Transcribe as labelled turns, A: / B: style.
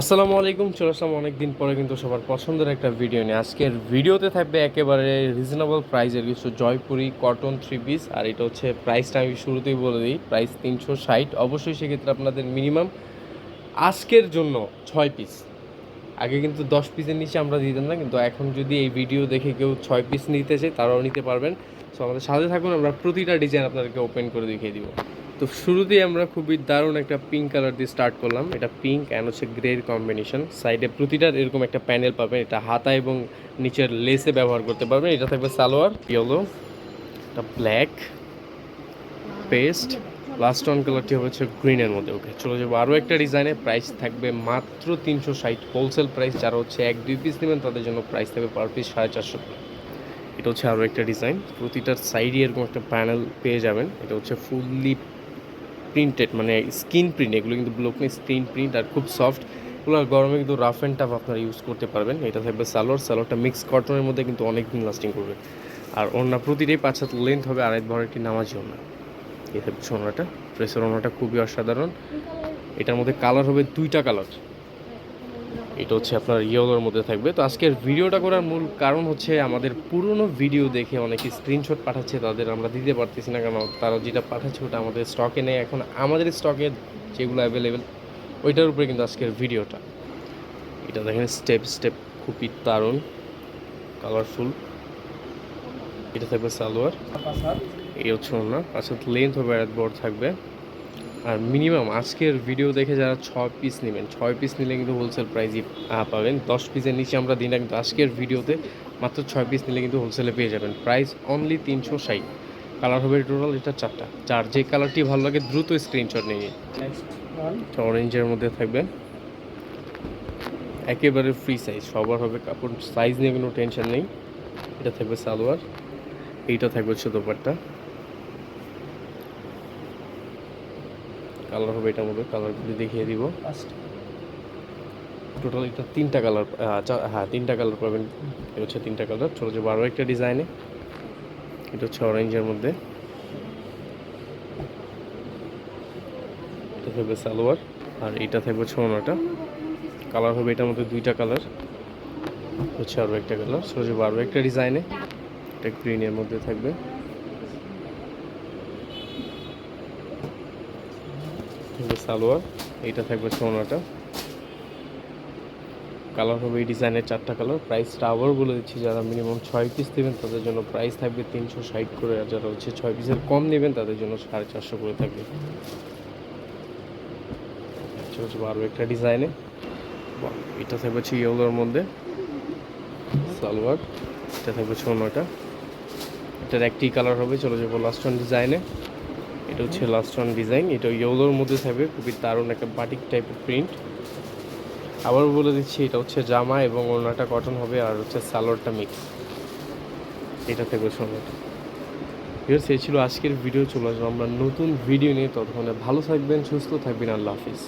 A: আসসালামু আলাইকুম, চলে আসলাম অনেকদিন পরে কিন্তু সবার পছন্দের একটা ভিডিও নিয়ে। আজকের ভিডিওতে থাকবে একেবারে রিজনেবল প্রাইসের কিছু জয়পুরি কটন থ্রি পিস আর এটা হচ্ছে প্রাইসটা আমি শুরুতেই বলে দিই প্রাইস তিনশো ষাট। অবশ্যই সেক্ষেত্রে আপনাদের মিনিমাম আজকের জন্য ছয় পিস আগে কিন্তু দশ পিসের নিচে আমরা দিতাম না, কিন্তু এখন যদি এই ভিডিও দেখে কেউ ছয় পিস নিতে চায়, তারাও নিতে পারবেন। সো আমাদের সাথে থাকুন, আমরা প্রতিটা ডিজাইন আপনাদেরকে ওপেন করে দেখিয়ে দিব। তো শুরুতেই আমরা খুবই দারুণ একটা পিঙ্ক কালার দিয়ে স্টার্ট করলাম। এটা পিঙ্ক অ্যান্ড হচ্ছে গ্রের কম্বিনেশন সাইডে প্রতিটার এরকম একটা প্যানেল পাবেন। এটা হাতা এবং নিচের লেসে ব্যবহার করতে পারবেন। এটা থাকবে সালোয়ার ইয়েলো এটা ব্ল্যাক পেস্ট লাস্ট ওয়ান কালারটি হচ্ছে গ্রিনের মধ্যে। ওকে চলে যাব আরও একটা ডিজাইনে প্রাইস থাকবে মাত্র তিনশো ষাট হোলসেল প্রাইস যারা হচ্ছে এক, দুই পিস নেবেন, তাদের জন্য প্রাইস থাকবে পার পিস সাড়ে চারশো এটা হচ্ছে আরও একটা ডিজাইন প্রতিটার সাইডে এরকম একটা প্যানেল পেয়ে যাবেন। এটা হচ্ছে ফুললি প্রিন্টেড মানে স্ক্রিন প্রিন্ট এগুলো কিন্তু ব্লক নেই স্ক্রিন প্রিন্ট আর খুব সফট এগুলো গরমে কিন্তু রাফ অ্যান্ড টাফ আপনারা ইউজ করতে পারবেন। এটা থাকবে সালোয়ার। সালোয়ারটা মিক্স কটনের মধ্যে কিন্তু অনেক দিন লাস্টিং করবে। আর ওড়না প্রতিটাই পাঁচ হাত লেন্থ হবে আড়াই ভর একটি নামাজি ওড়না। এই থাকবে ওনাটা প্রেসের ওনারটা খুবই অসাধারণ। এটার মধ্যে কালার হবে দুইটা কালার এটা হচ্ছে আপনার ইয়েলোর মধ্যে থাকবে। তো আজকের ভিডিওটা করার মূল কারণ হচ্ছে আমাদের পুরনো ভিডিও দেখে অনেকে স্ক্রিনশট পাঠাচ্ছে, তাদের আমরা দিতে পারতেছি না কারণ তারা যেটা পাঠাচ্ছে ওটা আমাদের স্টকে নেই। এখন আমাদের স্টকে যেগুলো অ্যাভেলেবেল ওইটার উপরে কিন্তু আজকের ভিডিওটা। এটা দেখেন স্টেপ স্টেপ খুবই দারুণ কালারফুল এটা থাকবে সালোয়ার। এই হচ্ছে না আচ্ছা লেন্থ হবে বড় থাকবে। আর মিনিমাম আজকের ভিডিও দেখে যারা ছয় পিস নেবেন ছয় পিস নিলে কিন্তু হোলসেল প্রাইজই পাবেন। দশ পিসের নিচে আমরা দিই না কিন্তু আজকের ভিডিওতে মাত্র ছয় পিস নিলে কিন্তু হোলসেলে পেয়ে যাবেন। প্রাইস অনলি তিনশো ষাট। কালার হবে টোটাল এটা চারটা। চার যে কালারটি ভালো লাগে দ্রুত স্ক্রিনশট নিয়ে অরেঞ্জের মধ্যে থাকবে। একেবারে ফ্রি সাইজ সবার হবে কাপড়। সাইজ নিয়ে কোনো টেনশন নেই। এটা থাকবে সালোয়ার। এইটা থাকবে হচ্ছে দোপারটা কালার হবে এটার মধ্যে কালারগুলি দেখিয়ে দিব। টোটাল এটা তিনটা কালার হ্যাঁ তিনটা কালার পাবেন। এটা হচ্ছে তিনটা কালার ছোটো যে বারো একটা ডিজাইনে এটা হচ্ছে অরেঞ্জের মধ্যে। এটা থাকবে সালোয়ার আর এটা থাকবে ছোনাটা কালার হবে এটার মধ্যে দুইটা কালার হচ্ছে আরও একটা কালার ছোটো যে বারো একটা ডিজাইনে এটা গ্রিনের মধ্যে থাকবে। থাকবে সালোয়ার, এইটা থাকবে সোনাটা। কালার হবে এই ডিজাইনের চারটা কালার প্রাইসটা আবার বলে দিচ্ছি, যারা মিনিমাম ছয় পিস নেবেন, তাদের জন্য প্রাইস থাকবে তিনশো ষাট করে, আর যারা হচ্ছে ছয় পিসের কম নেবেন, তাদের জন্য সাড়ে চারশো করে থাকবে। আচ্ছা হচ্ছে বারো একটা ডিজাইনে এটা থাকবে হচ্ছে ইয়েলোর মধ্যে। সালোয়ার, এটা থাকবে সোনাটা। এটার একটি কালার হবে, চলে যাব লাস্ট ওয়ান ডিজাইনে এটা হচ্ছে লাস্ট ওয়ান ডিজাইন এটা ইয়েলোর মধ্যে থাকবে, খুবই দারুণ একটা বাটিক টাইপের প্রিন্ট আবার বলে দিচ্ছি, এটা হচ্ছে জামা এবং ওনাটা কটন হবে আর হচ্ছে সালোয়ারটা মিক্স এটা থাকবে সোনাটা সে ছিল আজকের ভিডিও চলে আসব আমরা নতুন ভিডিও নিয়ে। ততক্ষণে ভালো থাকবেন, সুস্থ থাকবেন, আল্লাহ হাফিজ।